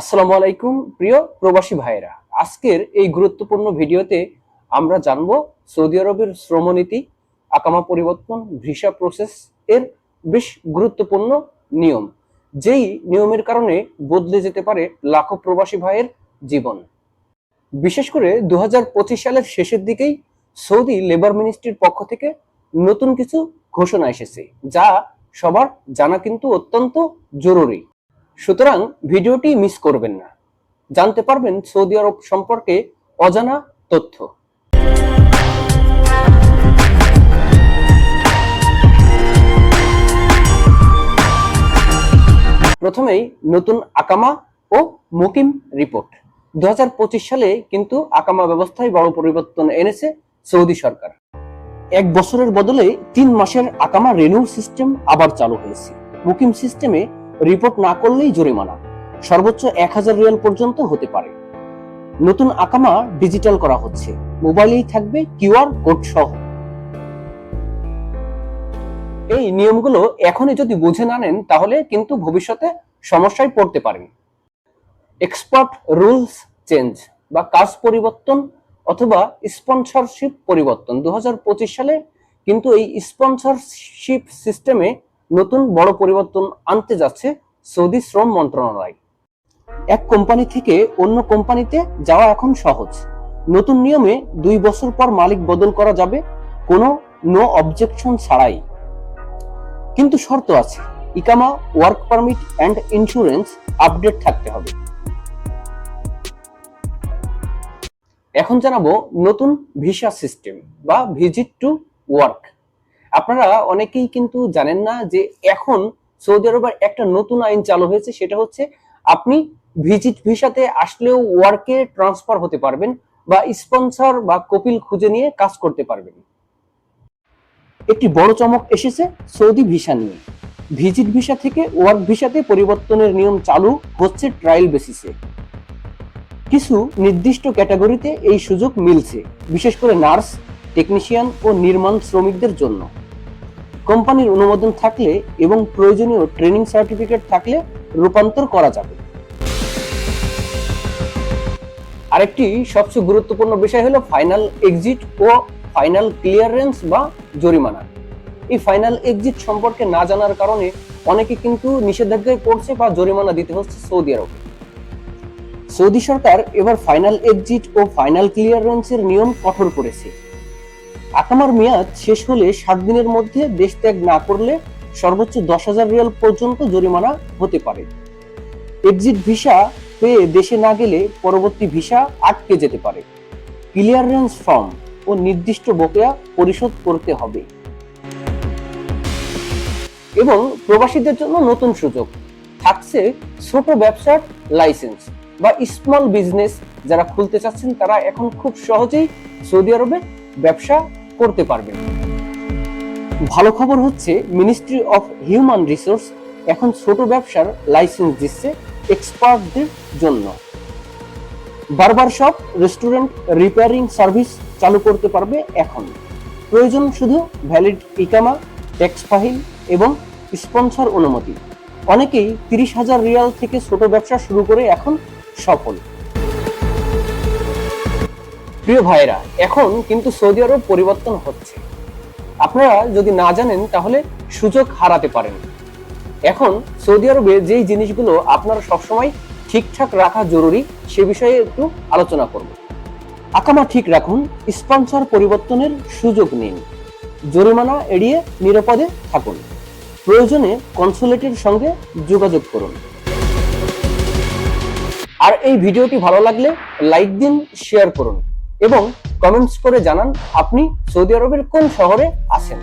আসসালামু আলাইকুম প্রিয় প্রবাসী ভাইয়েরা। আজকের এই গুরুত্বপূর্ণ ভিডিওতে আমরা জানব সৌদি আরবের শ্রমনীতি, আকামা পরিবর্তন, ভিসা প্রসেস এর বেশ গুরুত্বপূর্ণ নিয়ম, যেই নিয়মের কারণে বদলে যেতে পারে লাখো প্রবাসী ভাইয়ের জীবন। বিশেষ করে দু হাজার পঁচিশ সালের শেষের দিকেই সৌদি লেবার মিনিস্ট্রির পক্ষ থেকে নতুন কিছু ঘোষণা এসেছে, যা সবার জানা কিন্তু অত্যন্ত জরুরি। সুতরাং ভিডিওটি মিস করবেন না। জানতে পারবেন সৌদি আরব সম্পর্কে অজানা তথ্য। প্রথমেই নতুন আকামা ও মুকিম রিপোর্ট। দু হাজার পঁচিশ সালে কিন্তু আকামা ব্যবস্থায় বড় পরিবর্তন এনেছে সৌদি সরকার। এক বছরের বদলে তিন মাসের আকামা রেনিউ সিস্টেম আবার চালু হয়েছে। মুকিম সিস্টেমে রিপোর্ট না করলেই জরিমানা। সর্বোচ্চ এক হাজার রিয়াল পর্যন্ত হতে পারে। নতুন আকামা ডিজিটাল করা হচ্ছে। মোবাইলেই থাকবে কিউআর কোড সহ। এই নিয়মগুলো এখনই যদি বুঝে না নেন, তাহলে কিন্তু ভবিষ্যতে সমস্যায় পড়তে পারেন। এক্সপার্ট রুলস চেঞ্জ বা কাজ পরিবর্তন অথবা স্পন্সরশিপ পরিবর্তন। দু হাজার পঁচিশ সালে কিন্তু এই স্পন্সরশিপ সিস্টেমে নতুন বড় পরিবর্তন আনতে যাচ্ছে সৌদি শ্রম মন্ত্রণালয়। এক কোম্পানি থেকে অন্য কোম্পানিতে যাওয়া এখন সহজ। নতুন নিয়মে দুই বছর পর মালিক বদল করা যাবে, কোনো নো অবজেকশন ছাড়াই। কিন্তু শর্ত আছে, ইকামা work permit and insurance update থাকতে হবে। এখন জানাব নতুন ভিসা সিস্টেম বা ভিজিট টু ওয়ার্ক আপনারা অনেকেই কিন্তু জানেন না যে এখন সৌদি আরবের একটা নতুন আইন চালু হয়েছে, সেটা হচ্ছে আপনি ভিজিট ভিসাতে আসলেও ওয়ার্কে ট্রান্সফার হতে পারবেন বা স্পন্সর বা কপিল খুঁজে নিয়ে কাজ করতে পারবেন। একটি বড় চমক এসেছে সৌদি ভিসা নিয়ে। ভিজিট ভিসা থেকে ওয়ার্ক ভিসাতে পরিবর্তনের নিয়ম চালু হচ্ছে ট্রায়াল বেসিসে কিছু নির্দিষ্ট ক্যাটাগরিতে এই সুযোগ মিলছে, বিশেষ করে নার্স টেকনিশিয়ান ও নির্মাণ শ্রমিকদের জন্য। কোম্পানির অনুমোদন থাকলে এবং প্রয়োজনীয় ট্রেনিং সার্টিফিকেট থাকলে রূপান্তর করা যাবে। আরেকটি সবচেয়ে গুরুত্বপূর্ণ বিষয় হলো ফাইনাল এক্সিট ও ফাইনাল ক্লিয়ারেন্স বা জরিমানা। এই ফাইনাল এক্সিট সম্পর্কে না জানার কারণে অনেকে কিন্তু নিষেধাজ্ঞায় পড়ছে বা জরিমানা দিতে হচ্ছে সৌদি আরবে। সৌদি সরকার এবার ফাইনাল এক্সিট ও ফাইনাল ক্লিয়ারেন্সের নিয়ম কঠোর করেছে। আকামার মেয়াদ শেষ হলে সাত দিনের মধ্যে দেশ ত্যাগ না করলে সর্বোচ্চ দশ হাজার রিয়াল পর্যন্ত জরিমানা হতে পারে। এক্সিট ভিসা পেয়ে দেশে না গেলে পরবর্তী ভিসা আটকে যেতে পারে। ক্লিয়ারেন্স ফর্ম ও নির্দিষ্ট বকেয়া পরিশোধ করতে হবে। এবং প্রবাসীদের জন্য নতুন সুযোগ। থাকছে ছোট ব্যবসার লাইসেন্স বা স্মল বিজনেস যারা খুলতে চাচ্ছেন তারা এখন খুব সহজেই সৌদি আরবে ব্যবসা করতে পারবেন ভালো খবর হচ্ছে মিনিস্ট্রি অফ হিউম্যান রিসোর্স এখন ছোট ব্যবসার লাইসেন্স দিচ্ছে এক্সপার্টদের জন্য। বারবার শপ রেস্টুরেন্ট রিপেয়ারিং সার্ভিস চালু করতে পারবে এখন। প্রয়োজন শুধু ভ্যালিড ইকামা ট্যাক্স ফাইল এবং স্পন্সর অনুমতি। অনেকেই তিরিশ হাজার রিয়াল থেকে ছোট ব্যবসা শুরু করে এখন সফল। প্রিয় ভাইরা এখন কিন্তু সৌদি আরব পরিবর্তন হচ্ছে। আপনারা যদি না জানেন, তাহলে সুযোগ হারাতে পারেন। এখন সৌদি আরবে যেই জিনিসগুলো আপনারা সবসময় ঠিকঠাক রাখা জরুরি, সে বিষয়ে একটু আলোচনা করব। আকামা ঠিক রাখুন, স্পন্সর পরিবর্তনের সুযোগ নিন। জরিমানা এড়িয়ে নিরাপদে থাকুন। প্রয়োজনে কনসুলেটের সঙ্গে যোগাযোগ করুন। আর এই ভিডিওটি ভালো লাগলে লাইক দিন, শেয়ার করুন। এবং কমেন্টস করে জানান আপনি সৌদি আরবের কোন শহরে আছেন।